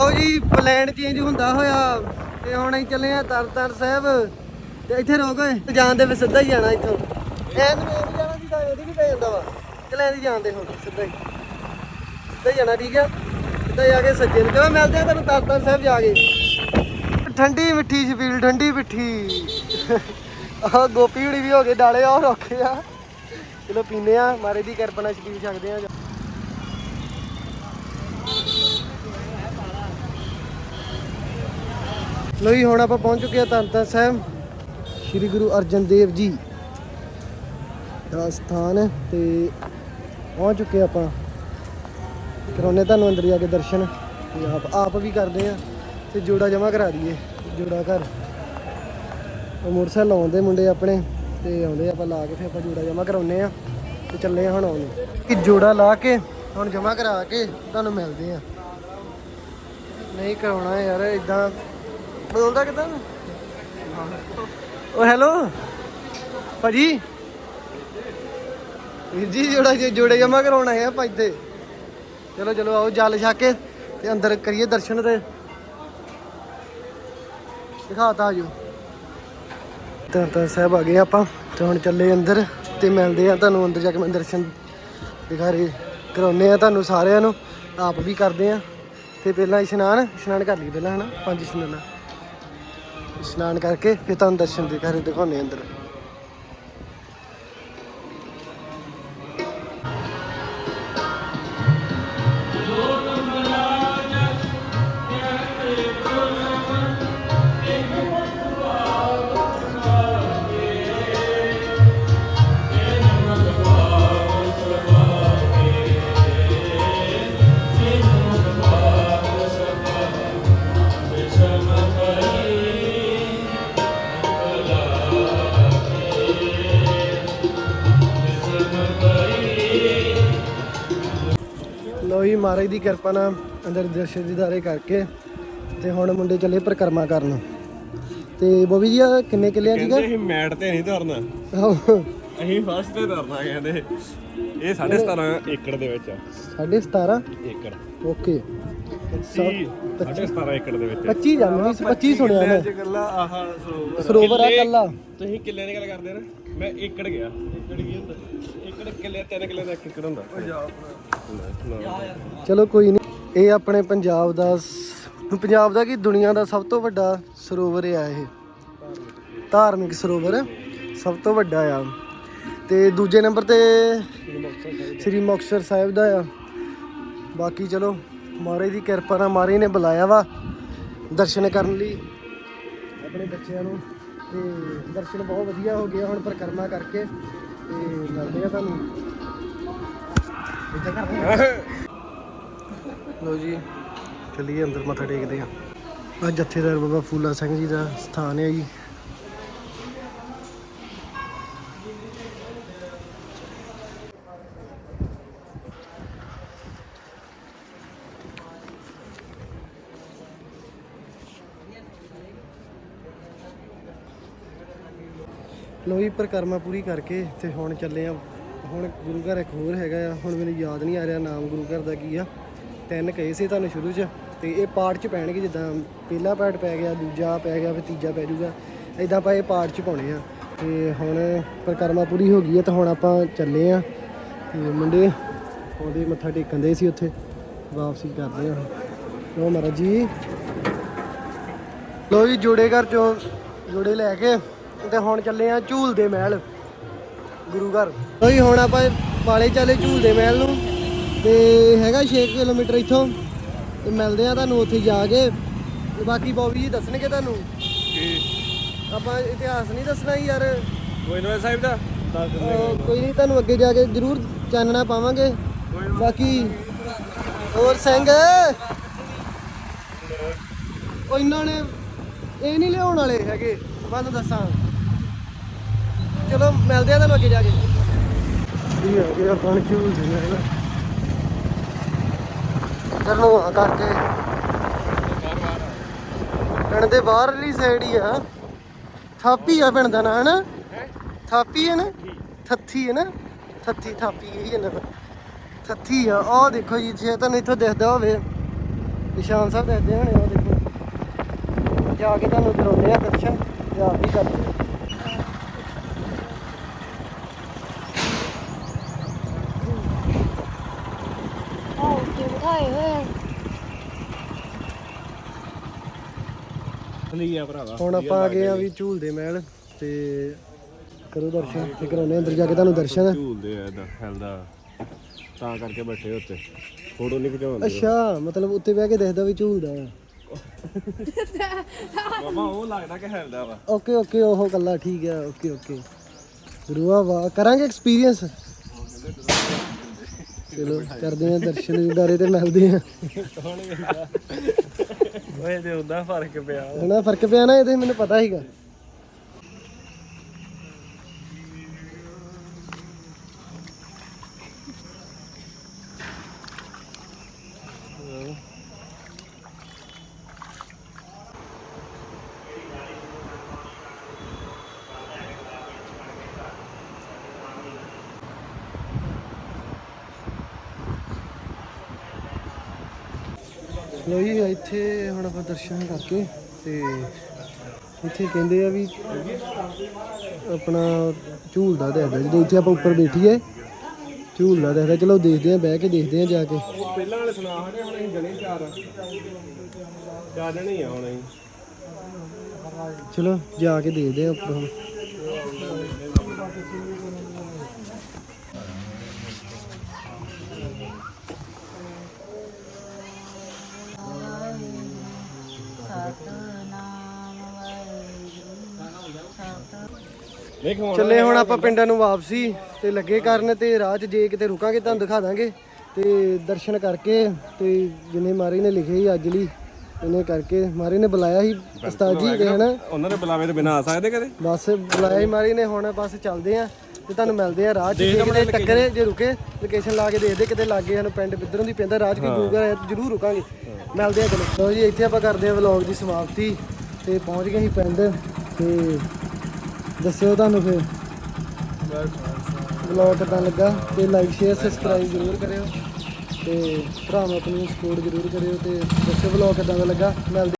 ਲਓ ਜੀ plan change ਹੁੰਦਾ ਹੋਇਆ ਤੇ ਹੁਣ ਅਸੀਂ ਚੱਲੇ ਆ ਤਰਨਤਾਰਨ ਸਾਹਿਬ ਤੇ ਇੱਥੇ ਰੋਕ ਓਏ ਜਾਣ ਦੇ ਵੀ ਸਿੱਧਾ ਹੀ ਜਾਣਾ ਇੱਥੋਂ। ਐਨ ਨੂੰ ਇਹ ਜਾਣਾ ਸੀ ਤਾਂ ਇਹਦੀ ਵੀ ਪੈ ਜਾਂਦਾ ਵਾ। ਚਲੇ ਦੀ ਜਾਣ ਦੇ ਹੁਣ, ਸਿੱਧਾ ਹੀ। ਸਿੱਧਾ ਹੀ ਜਾਣਾ, ਠੀਕ ਆ? ਸਿੱਧਾ ਜਾ ਕੇ ਸੱਜੇ ਨੂੰ। ਚਲੋ, ਮਿਲਦੇ ਆ ਤੁਹਾਨੂੰ ਤਰਨਤਾਰਨ ਸਾਹਿਬ ਜਾ ਕੇ। ਠੰਡੀ ਮਿੱਠੀ ਸ਼ਬੀਲ ਠੰਡੀ ਮਿੱਠੀ। ਆਹ, ਗੋਪੀ ਹੁਣੀ ਵੀ ਹੋ ਗਏ, ਡਾਲੇ ਆ ਰੋਕੇ ਆ। ਚਲੋ ਪੀਨੇ ਆ ਮਾਰੇ ਦੀ ਕਿਰਪਾ ਨਾਲ ਛਬੀਲ ਛਕਦੇ ਆ ਲੋ ਜੀ, ਹੁਣ ਆਪਾਂ ਪਹੁੰਚ ਚੁੱਕੇ ਹਾਂ ਧੰਨ ਸਾਹਿਬ। ਸ੍ਰੀ ਗੁਰੂ ਅਰਜਨ ਦੇਵ ਜੀ ਦਾ ਸਥਾਨ ਤੇ ਪਹੁੰਚ ਚੁੱਕੇ ਆਪਾਂ। ਕਰਾਉਨੇ ਤੁਹਾਨੂੰ ਅੰਦਰ ਜਾ ਕੇ ਦਰਸ਼ਨ। ਤੇ ਆਪ ਆਪ ਵੀ ਕਰਦੇ ਆ ਤੇ ਜੋੜਾ ਜਮਾ ਕਰਾ ਦਈਏ, ਜੋੜਾ ਘਰ। ਉਹ ਮੋਟਰਸਾਈਕਲ ਆਉਂਦੇ ਮੁੰਡੇ ਆਪਣੇ ਤੇ ਆਉਂਦੇ ਆਪਾਂ ਲਾ ਕੇ ਫਿਰ ਆਪਾਂ ਜੋੜਾ ਜਮਾ ਕਰਾਉਨੇ ਆ ਤੇ ਚੱਲੇ ਆ ਹੁਣ ਆਉਣ। ਕਿ ਜੋੜਾ ਲਾ ਕੇ, ਹੁਣ ਜਮਾ ਕਰਾ ਕੇ ਤੁਹਾਨੂੰ ਮਿਲਦੇ ਆ ਨਹੀਂ ਕਰਾਉਣਾ ਯਾਰ ਇਦਾਂ ਬੋਲਦਾ ਕਿਦਾਂ? ਓ, ਹੈਲੋ? ਭਾਜੀ? ਵੀਰ ਜੀ, ਜੋੜਾ ਜੋੜੇ ਜਮਾ ਕਰਾਉਣਾ ਹੈ ਆਪਾਂ ਇੱਥੇ। ਚਲੋ ਚਲੋ, ਆਓ, ਜਲ ਛਾ ਕੇ ਤੇ ਅੰਦਰ ਕਰੀਏ ਦਰਸ਼ਨ ਤੇ। ਦਿਖਾਤਾ ਜੋ ਤਾਂ ਤਾਂ ਸਾਹਿਬ ਆ ਗਏ ਆਪਾਂ। ਤੇ ਹੁਣ ਚੱਲੇ ਅੰਦਰ ਤੇ ਮਿਲਦੇ ਆ ਤੁਹਾਨੂੰ ਅੰਦਰ ਜਾ ਕੇ ਮੈਂ ਦਰਸ਼ਨ ਦਿਖਾ ਰਹੇ ਕਰਾਉਨੇ ਆ ਤੁਹਾਨੂੰ ਸਾਰਿਆਂ ਨੂੰ। ਆਪ ਵੀ ਕਰਦੇ ਆ। ਤੇ ਪਹਿਲਾਂ ਇਸ਼ਨਾਨ ਇਸ਼ਨਾਨ ਕਰ ਲਈ ਪਹਿਲਾਂ, ਹਨਾ? ਪੰਜ ਇਸ਼ਨਾਨਾਂ। ਇਸ਼ਨਾਨ ਕਰਕੇ ਫਿਰ ਤੁਹਾਨੂੰ ਦਰਸ਼ਨ ਦੇ ਰਹੇ ਦਿਖਾਉਨੇ ਅੰਦਰ। ਮਹਾਰਾਜ ਦੀ ਕਿਰਪਾ ਨਾਲ ਅੰਦਰ ਦਰਸ਼ਨ ਦੀਦਾਰੇ ਕਰਕੇ ਤੇ ਹੁਣ ਮੁੰਡੇ ਚੱਲੇ ਪਰਿਕਰਮਾ ਕਰਨ। ਤੇ ਬੋਬੀ ਜੀ ਆਹ ਕਿੰਨੇ ਕਿੱਲੇ ਆ ਠੀਕ ਕਹਿੰਦੇ ਅਸੀਂ ਮੈਟ ਤੇ ਨਹੀਂ ਧਰਨਾ। ਅਸੀਂ ਫਸਟ ਤੇ ਧਰਨਾ ਕਹਿੰਦੇ। ਇਹ 17.5 ਏਕੜ ਦੇ ਵਿੱਚ ਆ। ਸਾਢੇ 17 ਏਕੜ। ਓਕੇ। 30 17.5 ਏਕੜ ਦੇ ਵਿੱਚ। 25 ਜਾਨਵਰੀ 25 ਸੁਣਿਆ ਮੈਂ ਗੱਲਾਂ ਆਹ ਸਰੋਵਰ ਸਰੋਵਰ ਆ ਕਿੱਲੇ- ਕੱਲਾ। ਤੁਸੀਂ ਕਿੱਲੇ ਦੀ ਗੱਲ ਕਰਦੇ ਨਾ ਮੈਂ ਏਕੜ ਗਿਆ। ਏਕੜ ਕੀ ਹੁੰਦਾ? ਏਕੜ ਕਿੱਲੇ ਤਿੰਨ ਕਿੱਲੇ ਦਾ ਇੱਕ ਏਕੜ ਹੁੰਦਾ। ਚਲੋ ਕੋਈ ਨਹੀਂ ਇਹ ਆਪਣੇ ਪੰਜਾਬ ਦਾ ਪੰਜਾਬ ਦਾ ਕੀ ਦੁਨੀਆ ਦਾ ਸਭ ਤੋਂ ਵੱਡਾ ਸਰੋਵਰ ਆ ਇਹ। ਧਾਰਮਿਕ ਸਰੋਵਰ ਸਭ ਤੋਂ ਵੱਡਾ ਆ। ਤੇ ਦੂਜੇ ਨੰਬਰ ਤੇ ਸ੍ਰੀ ਮੁਕਤਸਰ ਸਾਹਿਬ ਦਾ ਆ। ਬਾਕੀ ਚਲੋ ਮਹਾਰਾਜ ਦੀ ਕਿਰਪਾ ਨਾਲ ਮਹਾਰਾਜ ਨੇ ਬੁਲਾਇਆ ਵਾ ਦਰਸ਼ਨ ਕਰਨ ਲਈ ਆਪਣੇ ਬੱਚਿਆਂ ਨੂੰ ਤੇ ਦਰਸ਼ਨ ਬਹੁਤ ਵਧੀਆ ਹੋ ਗਿਆ ਹੁਣ ਪਰਿਕਰਮਾ ਕਰਕੇ ਤੇ ਮਿਲਦੇ ਆ ਤੁਹਾਨੂੰ। ਕਰਦੇ। ਲੋ ਜੀ। ਚੱਲੀਏ ਅੰਦਰ ਮੱਥਾ ਟੇਕਦੇ ਆ। ਆ ਜਥੇਦਾਰ ਬਾਬਾ ਫੂਲਾ ਸਿੰਘ ਜੀ ਦਾ ਸਥਾਨ ਹੈ ਜੀ। ਲੋ ਜੀ ਪਰਿਕਰਮਾ ਪੂਰੀ ਕਰਕੇ ਤੇ ਹੁਣ ਚੱਲੇ ਆ। ਹੁਣ ਗੁਰੂ ਘਰ ਇੱਕ ਹੋਰ ਹੈਗਾ ਆ। ਹੁਣ ਮੈਨੂੰ ਯਾਦ ਨਹੀਂ ਆ ਰਿਹਾ ਨਾਮ ਗੁਰੂ ਘਰ ਦਾ ਕੀ ਆ। ਤਿੰਨ ਕਹੇ ਸੀ ਤੁਹਾਨੂੰ ਸ਼ੁਰੂ 'ਚ ਤੇ ਇਹ ਪਾਰਟ 'ਚ ਪੈਣਗੇ ਜਿੱਦਾਂ ਪਹਿਲਾ ਪਾਰਟ ਪੈ ਗਿਆ, ਦੂਜਾ ਪੈ ਗਿਆ, ਫਿਰ ਤੀਜਾ ਪੈ ਜੂਗਾ ਇਦਾਂ ਆਪਾਂ ਇਹ ਪਾਰਟ 'ਚ ਪਾਉਣੇ ਆ। ਤੇ ਹੁਣ ਪਰਿਕਰਮਾ ਪੂਰੀ ਹੋ ਗਈ ਹੈ ਤਾਂ ਹੁਣ ਆਪਾਂ ਚੱਲੇ ਆ। ਤੇ ਮੁੰਡੇ ਉਹਦੇ ਮੱਥਾ ਟੇਕਣ ਦੇ ਸੀ ਉੱਥੇ। ਵਾਪਸੀ ਕਰਦੇ ਆ। ਲੋ ਮਹਾਰਾਜ ਜੀ। ਲੋ ਜੀ, ਜੋੜੇ ਘਰ ਚੋਂ ਜੋੜੇ ਲੈ ਕੇ। ਤੇ ਹੁਣ ਚੱਲੇ ਆ ਝੂਲ ਦੇ ਮਹਿਲ ਗੁਰੂ ਘਰ। ਜੀ ਹੁਣ ਆਪਾਂ ਪਾਲੇ ਚੱਲੇ ਝੂਲ ਦੇ ਮਹਿਲ ਨੂੰ ਤੇ ਹੈਗਾ 6 ਕਿਲੋਮੀਟਰ ਇੱਥੋਂ ਤੇ ਮਿਲਦੇ ਆ ਤੁਹਾਨੂੰ ਉੱਥੇ ਜਾ ਕੇ। ਤੇ ਬਾਕੀ ਬੋਬੀ ਜੀ ਦੱਸਣਗੇ ਤੁਹਾਨੂੰ? ਆਪਾਂ ਇਤਿਹਾਸ ਨਹੀਂ ਦੱਸਣਾ ਯਾਰ। ਗੋਇੰਦਵਾਲ ਸਾਹਿਬ ਦਾ? ਕੋਈ ਨਹੀਂ ਤੁਹਾਨੂੰ ਅੱਗੇ ਜਾ ਕੇ ਜ਼ਰੂਰ ਚਾਨਣਾ ਪਾਵਾਂਗੇ। ਬਾਕੀ ਹੋਰ ਸਿੰਘ? ਉਹ ਇਹਨਾਂ ਨੇ ਇਹ ਨਹੀਂ ਲਿਆਉਣ ਵਾਲੇ ਹੈਗੇ ਮੈਂ ਤੁਹਾਨੂੰ ਦੱਸਾਂ। ਚਲੋ ਮਿਲਦੇ ਆ ਤੁਹਾਨੂੰ ਅੱਗੇ ਜਾ ਕੇ। ਇਹ ਆ ਗਿਆ ਪਾਣੀ ਚੂਲ ਦੇ ਨੂੰ ਆ ਕਰਕੇ। ਪਿੰਡ ਦੇ ਬਾਹਰਲੀ ਸਾਈਡ ਹੀ ਆ। ਥਾਪੀ ਆ ਪਿੰਡ ਦਾ ਨਾਂ ਹਨਾ? ਥਾਪੀ ਹੈ ਨਾ? ਥੱਥੀ ਹੈ ਨਾ? ਥੱਥੀ ਥਾਪੀ ਇਹੀ ਹੈ ਨਾ। ਥੱਥੀ ਆ। ਉਹ ਦੇਖੋ ਜੀ ਜੇ ਤੁਹਾਨੂੰ ਇੱਥੋਂ ਦਿਖਦਾ ਹੋਵੇ ਨਿਸ਼ਾਨ ਸਾਹਿਬ ਦੱਸਦੇ ਹੋਣੇ ਉਹ ਦੇਖੋ। ਜਾ ਕੇ ਤੁਹਾਨੂੰ ਕਰਾਉਂਦੇ ਆ ਦਰਸ਼ਨ ਤੇ ਆਪ ਵੀ ਕਰਦੇ ਆ ਆਹ ਉੱਤੇ ਬਿਠਾਏ ਹੋਏ। ਆ। ਲਈ ਆ ਭਰਾਵਾ ਹੁਣ ਆਪਾਂ ਆ ਗਏ ਆ ਵੀ ਝੂਲਦੇ ਮਹਿਲ ਤੇ ਕਰੋ ਦਰਸ਼ਨ ਤੇ ਕਰਾਉਂਦੇ ਆ ਅੰਦਰ ਜਾ ਕੇ ਤੁਹਾਨੂੰ ਦਰਸ਼ਨ। ਝੂਲਦੇ ਆ ਇਦਾਂ ਹਿਲਦਾ ਤਾਂ ਕਰਕੇ ਬੈਠੇ ਉੱਤੇ ਫੋਟੋ ਨਹੀਂ ਖਿਚਾਉਂਦੇ। ਅੱਛਾ ਮਤਲਬ ਉੱਤੇ ਬਹਿ ਕੇ ਦੇਖਦਾ ਵੀ ਝੂਲਦਾ ਆ। ਮਾਮਾ ਉਹ ਲੱਗਦਾ ਕਿ ਹਿਲਦਾ ਵਾ। ਓਕੇ ਓਕੇ ਉਹ ਕੱਲਾ ਠੀਕ ਆ ਓਕੇ ਓਕੇ। ਰੂਆ ਵਾਹ। ਕਰਾਂਗੇ ਐਕਸਪੀਰੀਅੰਸ ਚਲੋ ਕਰਦੇ ਆ ਦਰਸ਼ਨ ਦਿਦਾਰੇ ਤੇ ਮਿਲਦੇ ਆ ਓਏ ਤੇ ਹੁੰਦਾ ਫ਼ਰਕ ਪਿਆ। ਹਨਾ ਫ਼ਰਕ ਪਿਆ ਨਾ ਇਹਦੇ ਮੈਨੂੰ ਪਤਾ ਸੀਗਾ। ਲੋ ਜੀ ਇੱਥੇ ਹੁਣ ਆਪਾਂ ਦਰਸ਼ਨ ਕਰਕੇ ਤੇ ਇੱਥੇ ਕਹਿੰਦੇ ਆ ਵੀ ਆਪਣਾ ਝੂਲਦਾ ਦੇਖਦਾ ਜਦੋਂ ਇੱਥੇ ਆਪਾਂ ਉੱਪਰ ਬੈਠੀਏ ਝੂਲਦਾ ਦੇਖਦਾ। ਚਲੋ ਦੇਖਦੇ ਆ ਬਹਿ ਕੇ ਦੇਖਦੇ ਆ ਜਾ ਕੇ। ਉਹ ਪਹਿਲਾਂ ਵਾਲੇ ਸੁਣਾ ਹਟੇ ਹੁਣ ਅਸੀਂ ਜਣੇ ਚਾਰ ਚਾਰ ਜਣੇ ਆ ਹੁਣ ਅਸੀਂ। ਚਲੋ ਜਾ ਕੇ ਦੇਖਦੇ ਆ ਉੱਪਰ। ਹੁਣ ਚੱਲੇ ਹੁਣ ਆਪਾਂ ਪਿੰਡਾਂ ਨੂੰ ਵਾਪਸੀ ਤੇ ਲੱਗੇ ਕਰਨ ਤੇ ਰਾਹ 'ਚ ਜੇ ਕਿਤੇ ਰੁਕਾਂਗੇ ਤੁਹਾਨੂੰ ਦਿਖਾ ਦਾਂਗੇ। ਤੇ ਦਰਸ਼ਨ ਕਰਕੇ ਤੇ ਜਿੰਨੇ ਮਾਰੀ ਨੇ ਲਿਖੇ ਸੀ ਅੱਜ ਲਈ ਇਹਨੇ ਕਰਕੇ ਮਾਰੀ ਨੇ ਬੁਲਾਇਆ ਸੀ ਉਸਤਾਦ ਜੀ ਦੇ ਹਨਾ ਉਹਨਾਂ ਦੇ ਬੁਲਾਵੇ ਤੋਂ ਬਿਨਾ ਆ ਸਕਦੇ ਕਦੇ? ਬਸ ਬੁਲਾਇਆ ਹੀ ਮਾਰੀ ਨੇ ਹੁਣ ਬਸ ਚੱਲਦੇ ਆ ਤੇ ਤੁਹਾਨੂੰ ਮਿਲਦੇ ਆ ਰਾਹ 'ਚ। ਜੇ ਕਿਤੇ ਟੱਕਰੇ ਜੇ ਰੁਕੇ ਲੋਕੇਸ਼ਨ ਲਾ ਕੇ ਦੇਖਦੇ ਕਿਤੇ ਲਾਗੇ ਸਾਨੂੰ ਪਿੰਡ ਬਿੱਧਰੋਂ ਦੀ ਪੈਂਦਾ ਰਾਹ 'ਚ ਕੋਈ ਗੂਗਲ ਹੈ ਜ਼ਰੂਰ ਰੁਕਾਂਗੇ। ਮਿਲਦੇ ਆ ਚਲੋ। ਜੀ ਇੱਥੇ ਆਪਾਂ ਕਰਦੇ ਆ ਵਲੌਗ ਦੀ ਸਮਾਪਤੀ ਤੇ ਪਹੁੰਚ ਗਏ ਸੀ ਪਿੰਡ ਤੇ ਦੱਸਿਓ ਤੁਹਾਨੂੰ ਫਿਰ। ਵਲੌਗ ਕਿੱਦਾਂ ਲੱਗਾ ਤੇ ਲਾਈਕ ਸ਼ੇਅਰ ਸਬਸਕ੍ਰਾਈਬ ਜ਼ਰੂਰ ਕਰਿਓ। ਤੇ ਭਰਾਵਾਂ ਆਪਣੀ ਸਪੋਰਟ ਜ਼ਰੂਰ ਕਰਿਓ ਤੇ ਦੱਸਿਓ ਵਲੌਗ ਕਿੱਦਾਂ ਦਾ ਲੱਗਾ। ਮਿਲਦੇ